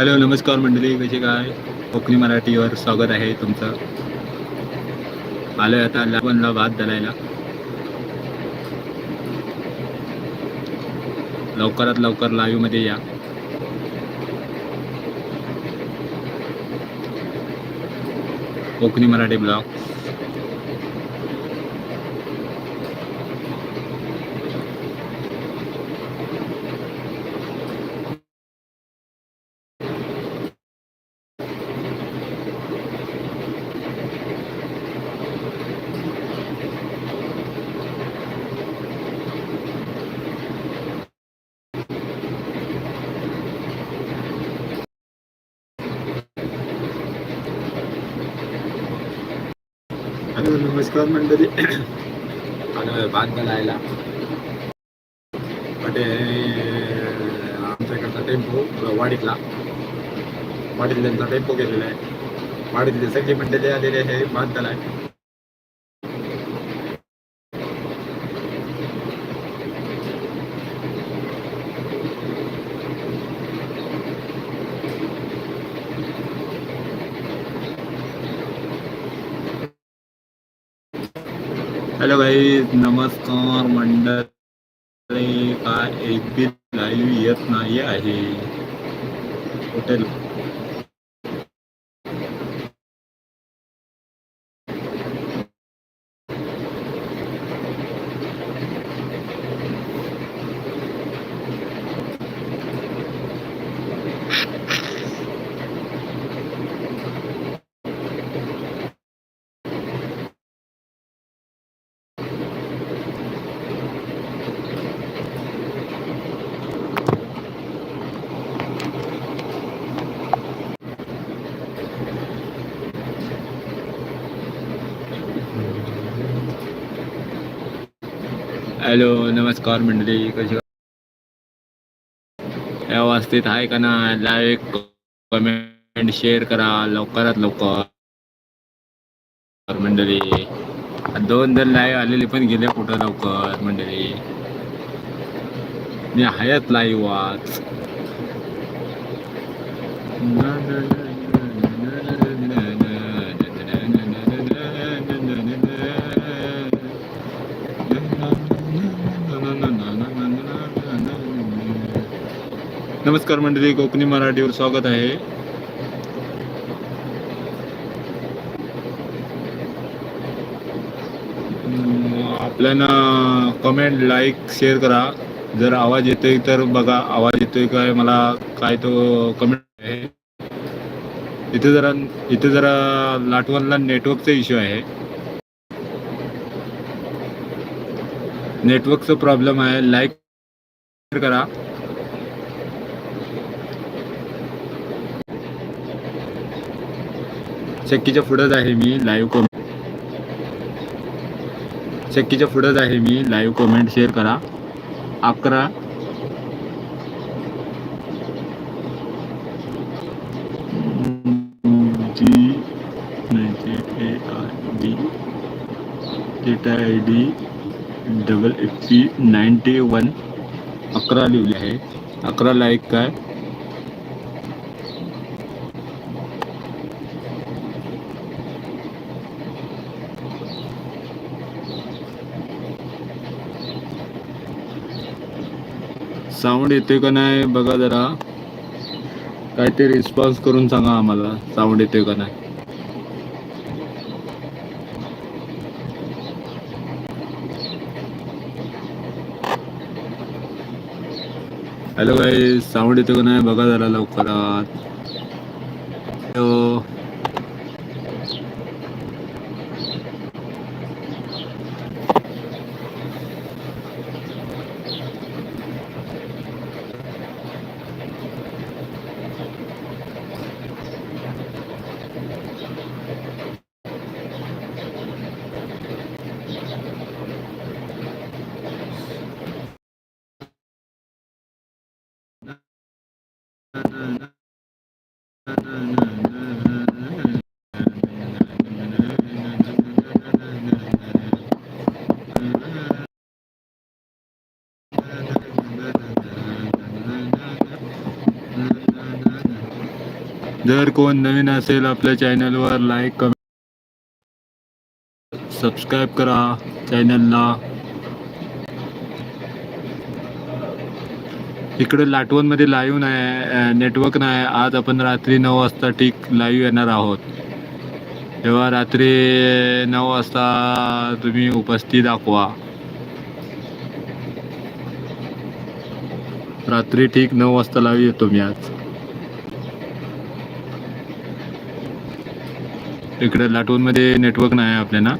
Hello नमस्कार मंडळी कसे काय कोकणी मराठीवर स्वागत आहे तुमचं. आलोय आता लवणला भात दलायला लवकरात लवकर लाईव्हमध्ये या. कोकणी मराठी ब्लॉग. नमस्कार मंडळी आलो भात दलायला म्हणजे आमच्या इकडचा टेम्पो वाडीतला वाडीत त्यांचा टेम्पो गेलेला आहे वाडीतले सगळी मंडळी आलेली आहे भात दलाय हॅलो भाई नमस्कार मंडळ. काय एक बी लाईव्ह येत नाही आहे. हॉटेल हॅलो नमस्कार मंडळी कशी व्यवस्थित आहे का ना? लाईक कमेंट शेअर करा लवकरात लवकर. मंडळी दोन जण लाईव्ह आलेले पण गेले कुठं लवकर मंडळी? मी हयात लाईव्ह वाच नमस्कार मंडळी कोकणी मराठीवर स्वागत आहे. आपल्याला कमेंट लाईक शेअर करा. जर आवाज येतोय तर बघा आवाज येतोय काय? मला काय तो कमेंट आहे. इथे जरा इथे जरा लाटवनला नेटवर्कचा इश्यू आहे. नेटवर्कचा प्रॉब्लेम आहे. लाईक शेअर करा. चक्कीच्या पुढंच आहे मी लाईव्ह कमेंट चक्कीच्या पुढंच आहे मी लाईव्ह कमेंट शेअर करा. अकरा. जी नाही A I D data I D double F P ninety one अकरा लिहिली आहे. अकरा लाईक काय साऊंड येतोय का नाही बघा जरा. काहीतरी रिस्पॉन्स करून सांगा आम्हाला साऊंड येतोय का नाही. हॅलो काही साऊंड येतो का नाही? बघा जरा लवकरात. हॅलो जर कोण नवीन असेल आपल्या चॅनलवर लाईक कमेंट सबस्क्राईब करा चॅनलला. इकडे लाटवणमध्ये लाईव्ह नाही नेटवर्क नाही. आज आपण रात्री नऊ वाजता ठीक लाईव्ह येणार आहोत. तेव्हा रात्री नऊ वाजता तुम्ही उपस्थित दाखवा. रात्री ठीक नऊ वाजता लाईव्ह येतो मी आज. इकडे लाटवणमध्ये नेटवर्क नाही आपल्याला.